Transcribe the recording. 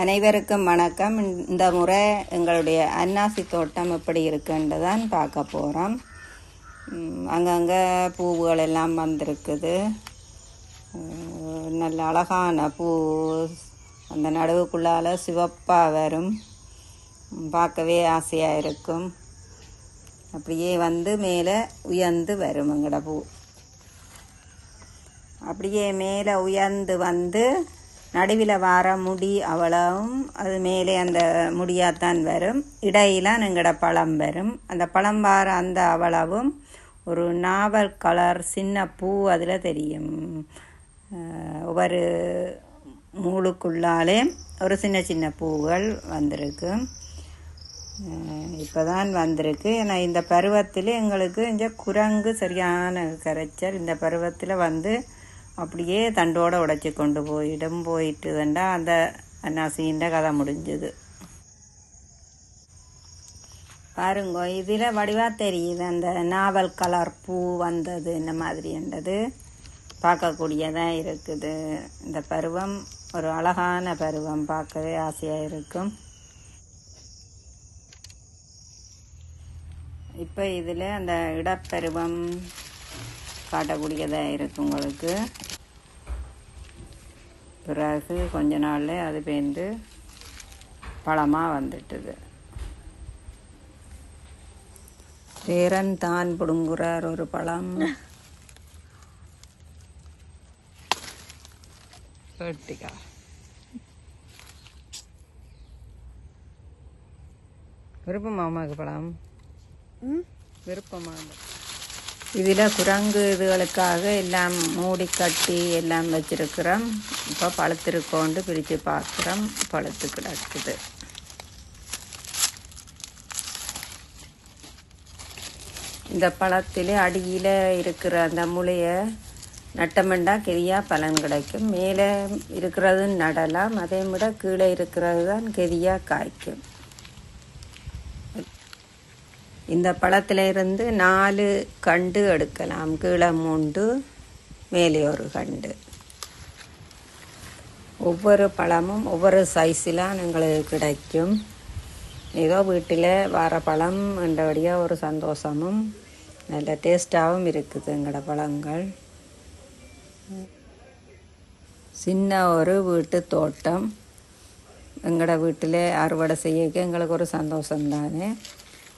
அனைவருக்கும் வணக்கம். இந்த முறை எங்களுடைய அன்னாசி தோட்டம் எப்படி இருக்குன்னு தான் பார்க்க போகிறோம் அங்கங்கே பூவுகள் எல்லாம் வந்திருக்குது. நல்ல அழகான பூ. அந்த நடுவுக்குள்ளால சிவப்பாக வரும். பார்க்கவே ஆசையாக இருக்கும். அப்படியே வந்து மேலே உயர்ந்து வரும் எங்களோட பூ. அப்படியே மேலே உயர்ந்து வந்து நடுவில் வார முடி அவ்வளவும் அது மேலே அந்த முடியாகத்தான் வரும். இடையில எங்களோட பழம் வரும். அந்த பழம் வார அந்த அவ்வளவும் ஒரு நாவல் கலர் சின்ன பூ அதில் தெரியும். ஒவ்வொரு மூளுக்குள்ளாலே ஒரு சின்ன சின்ன பூக்கள் வந்திருக்கு. இப்போ தான் வந்திருக்கு. ஏன்னா இந்த பருவத்தில் எங்களுக்கு இந்த குரங்கு சரியான கரைச்சல். இந்த பருவத்தில் வந்து அப்படியே தண்டோட உடைச்சி கொண்டு போயிடும். போயிட்டுதுண்டா அந்த அன்னாசின்ற கதை முடிஞ்சது. பாருங்க இதில் வடிவாக தெரியுது. அந்த நாவல் கலர் பூ வந்தது இந்த மாதிரின்றது பார்க்கக்கூடியதாக இருக்குது. இந்த பருவம் ஒரு அழகான பருவம். பார்க்கவே ஆசையாக இருக்கும். இப்போ இதில் அந்த இடப்பருவம் காட்டக்கூடியதாக இருக்கு உங்களுக்கு. பிறகு கொஞ்ச நாள்ல அது பேர்ந்து பழமாக வந்துட்டுது. பேரன் தான் பிடுங்குறார் ஒரு பழம். வெட்டிக்கா விருப்பமா அம்மாவுக்கு பழம்? விருப்பமாக இதில் குரங்கு இதுகளுக்காக எல்லாம் மூடி கட்டி எல்லாம் வச்சிருக்கிறோம். இப்போ பழுத்திருக்கோண்டு பிரித்து பார்க்குறோம் பழுத்து கிடக்குது. இந்த பழத்தில் அடியில் இருக்கிற அந்த முளையை நட்டமெண்டா கெதியாக பலன் கிடைக்கும். மேலே இருக்கிறது நடலாம் அதே விட கீழே இருக்கிறது தான் கெதியாக காய்க்கும். இந்த பழத்துல இருந்து நாலு கண்டு எடுக்கலாம். கீழே மூண்டு மேலே ஒரு கண்டு. ஒவ்வொரு பழமும் ஒவ்வொரு சைஸில் எங்களுக்கு கிடைக்கும். ஏதோ வீட்டில் வர பழம் என்றபடியாக ஒரு சந்தோஷமும் நல்ல டேஸ்ட்டாகவும் இருக்குது எங்களோட பழங்கள். சின்ன ஒரு வீட்டு தோட்டம். எங்களோட வீட்டில் அறுவடை செய்ய எங்களுக்கு ஒரு சந்தோஷம் தானே